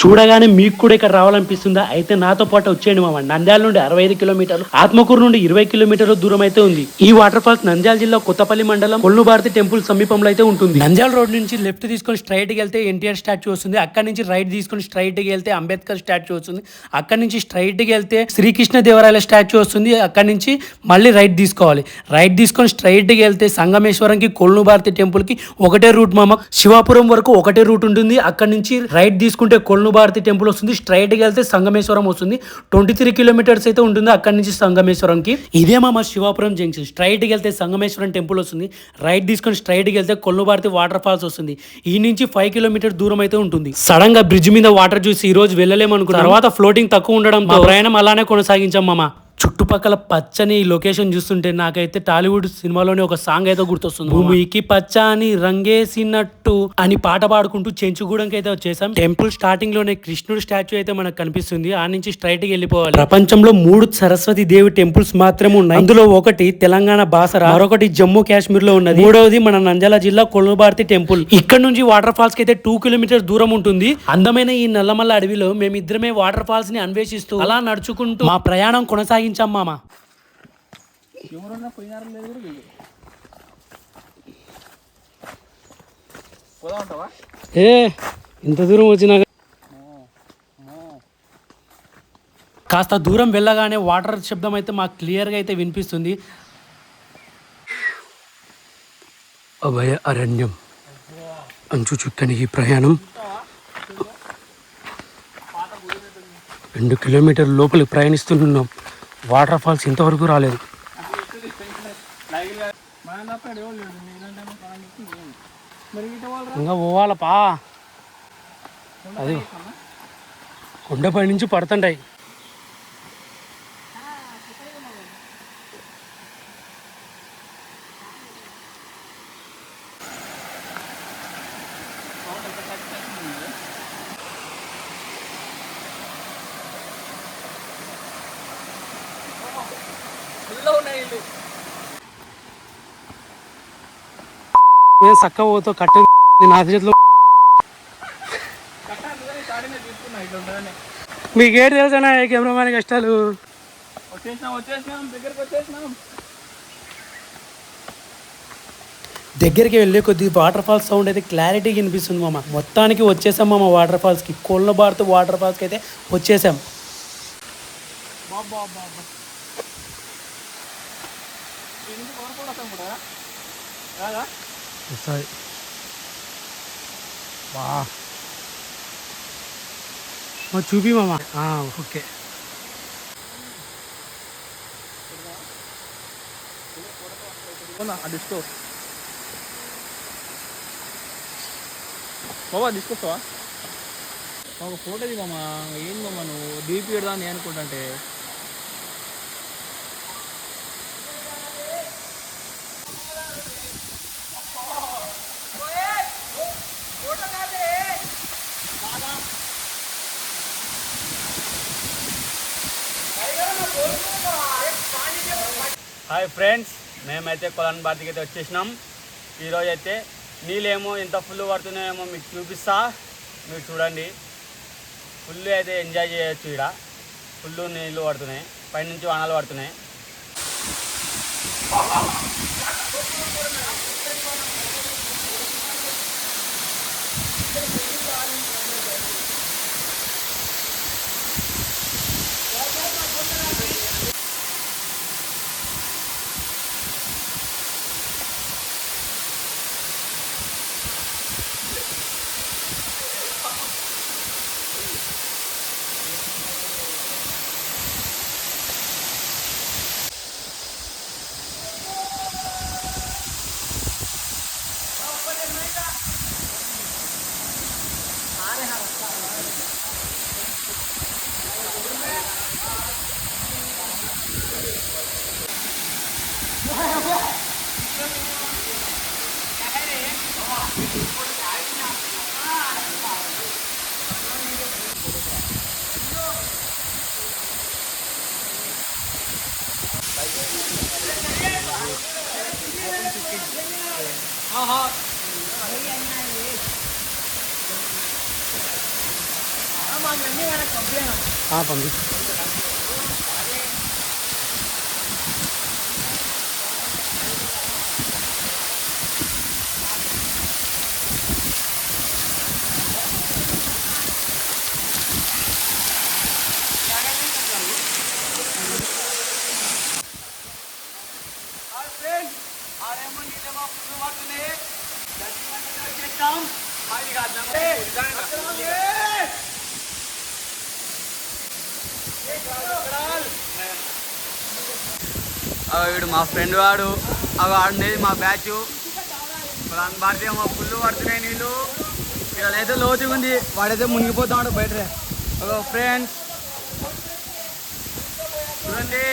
చూడగానే మీకు కూడా ఇక్కడ రావాలనిపిస్తుందా? అయితే నాతో పాటు వచ్చేయండి మామ. నంద్యాల నుండి అరవై ఐదు కిలోమీటర్లు ఆత్మకూరు నుండి ఇరవై కిలోమీటర్ల దూరం అయితే ఉంది. ఈ వాటర్ ఫాల్స్ నంద్యాల జిల్లా కొత్తపల్లి మండలం కొల్లు భారతి టెంపుల్ సమీపంలో అయితే ఉంటుంది. నంద్యాల రోడ్ నుంచి లెఫ్ట్ తీసుకొని స్ట్రైట్కి వెళ్తే ఎన్టీఆర్ స్టాచ్యూ వస్తుంది. అక్కడ నుంచి రైట్ తీసుకొని స్ట్రైట్కి వెళ్తే అంబేద్కర్ స్టాచ్యూ వస్తుంది. అక్కడ నుంచి స్ట్రైట్కి వెళ్తే శ్రీకృష్ణ దేవరాయల స్టాచ్యూ వస్తుంది. అక్కడ నుంచి మళ్ళీ రైట్ తీసుకోవాలి. రైట్ తీసుకొని స్ట్రైట్కి వెళ్తే సంగమేశ్వరంకి కొల్లు భారతి టెంపుల్కి ఒకటే రూట్ మామ. శివాపురం వరకు ఒకటే రూట్ ఉంటుంది. అక్కడ నుంచి రైట్ తీసుకుంటే కొల్లు భారతి టెంపుల్ వస్తుంది. స్ట్రైట్కి వెళ్తే సంగమేశ్వరం వస్తుంది. ట్వంటీ త్రీ కిలోమీటర్స్ అయితే ఉంటుంది అక్కడ నుంచి సంగమేశ్వరంకి. ఇదే మామ శివాపురం జంక్షన్. స్ట్రైట్కి వెళ్తే సంగమేశ్వరం టెంపుల్ వస్తుంది. రైట్ తీసుకొని స్ట్రైట్కి వెళ్తే కొల్లు భారతి వాటర్ ఫాల్స్ వస్తుంది. ఈ నుంచి ఫైవ్ కిలోమీటర్ దూరం అయితే ఉంటుంది. సడన్గా బ్రిడ్జ్ మీద వాటర్ చూసి ఈ రోజు వెళ్ళలేమనుకున్నాం. తర్వాత ఫ్లోటింగ్ తక్కువ ఉండడం ప్రయాణం అలానే కొనసాగించాం మామ. చుట్టుపక్కల పచ్చని లొకేషన్ చూస్తుంటే నాకైతే టాలీవుడ్ సినిమాలోనే ఒక సాంగ్ అయితే గుర్తొస్తుంది. భూమికి పచ్చని రంగేసినట్టు అని పాట పాడుకుంటూ చెంచుగూడెంకి అయితే వచ్చేసాం. టెంపుల్ స్టార్టింగ్లోనే కృష్ణుడు స్టాచ్యూ అయితే మనకు కనిపిస్తుంది. ఆ నుంచి స్ట్రైట్గా వెళ్ళిపోవాలి. ప్రపంచంలో మూడు సరస్వతి దేవి టెంపుల్స్ మాత్రమే ఉన్నాయి. అందులో ఒకటి తెలంగాణ బాసరా మరొకటి జమ్మూ కాశ్మీర్లో ఉన్నది. మూడవది మన నంద్యాల జిల్లా కొలుభారతి టెంపుల్. ఇక్కడ నుంచి వాటర్ ఫాల్స్కి అయితే టూ కిలోమీటర్స్ దూరం ఉంటుంది. అందమైన ఈ నల్లమల్ల అడవిలో మేమిద్దరమే వాటర్ ఫాల్స్ని అన్వేషిస్తూ అలా నడుచుకుంటూ మా ప్రయాణం కొనసాగి కొనసాగించాం మామ. ఎవరన్నా పోయినారు లేదు కూడా లేదు పోదా ఉంటావా ఏ ఇంత దూరం వచ్చినాక కాస్త దూరం వెళ్ళగానే వాటర్ శబ్దం అయితే మాకు క్లియర్గా అయితే వినిపిస్తుంది. అభయ అరణ్యం. అంచు చుక్కని ఈ ప్రయాణం రెండు కిలోమీటర్ లోపలికి ప్రయాణిస్తున్నాం. వాటర్ ఫాల్స్ ఇంతవరకు రాలేదు. ఇంకా పోవాలపా. అది కొండపై నుంచి పడుతుంటాయి. ఫుల్లో ఉన్నాయి ఇల్లు నేను చక్క పోతో కట్ట నా చేతిలో? మీకేం తెలుసా కెమెరామాన్ కష్టాలు? వచ్చేసినాం వచ్చేసినాం దగ్గరికి వచ్చేసినాం. దగ్గరికి వెళ్ళే కొద్ది వాటర్ ఫాల్స్ సౌండ్ అయితే క్లారిటీ వినిపిస్తుంది మామ. మొత్తానికి వచ్చేసాం మామ వాటర్ ఫాల్స్కి కోళ్ళ భారత్ వాటర్ ఫాల్స్కి అయితే వచ్చేసాం. బాబా బాబా. ఎందుకు కోరుకోవడం కూడా రాదా సారీ బా మా చూపి మామ. ఓకే. డిస్కో. బాబా తీసుకొస్తావా ఒక ఫోటో దిగమ్మా ఏందమ్మా నువ్వు? డీపీ పెడదా అని అనుకుంటుంటే హాయ్ ఫ్రెండ్స్ మేమైతే కొలన్ బాతికి అయితే వచ్చేసినాం. ఈరోజు అయితే నీళ్ళేమో ఎంత ఫుల్ పడుతున్నాయేమో మీకు చూపిస్తా. మీరు చూడండి. ఫుల్ అయితే ఎంజాయ్ చేయొచ్చు ఇక్కడ ఫుల్ నీళ్ళు పడుతున్నాయి. పైనుంచి వానలు పడుతున్నాయి. ਬਾਕੀ ਹਾਂ ਹਾਂ ஆமாம் கம்பி వీడు మా ఫ్రెండ్ వాడు. అవి ఆడుండేది మా బ్యాచ్. దాని భారతీయ మా ఫుల్ పడుతున్నాయి నీళ్ళు. వీళ్ళైతే లోతుగా ఉంది. వాడైతే మునిగిపోతాడు బయట ఫ్రెండ్స్. చూడండి.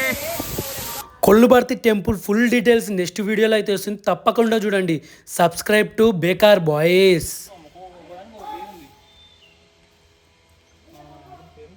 Kollubarthi temple full details next వీడియోలో అయితే వస్తుంది. తప్పకుండా చూడండి. Subscribe to Bekar boys.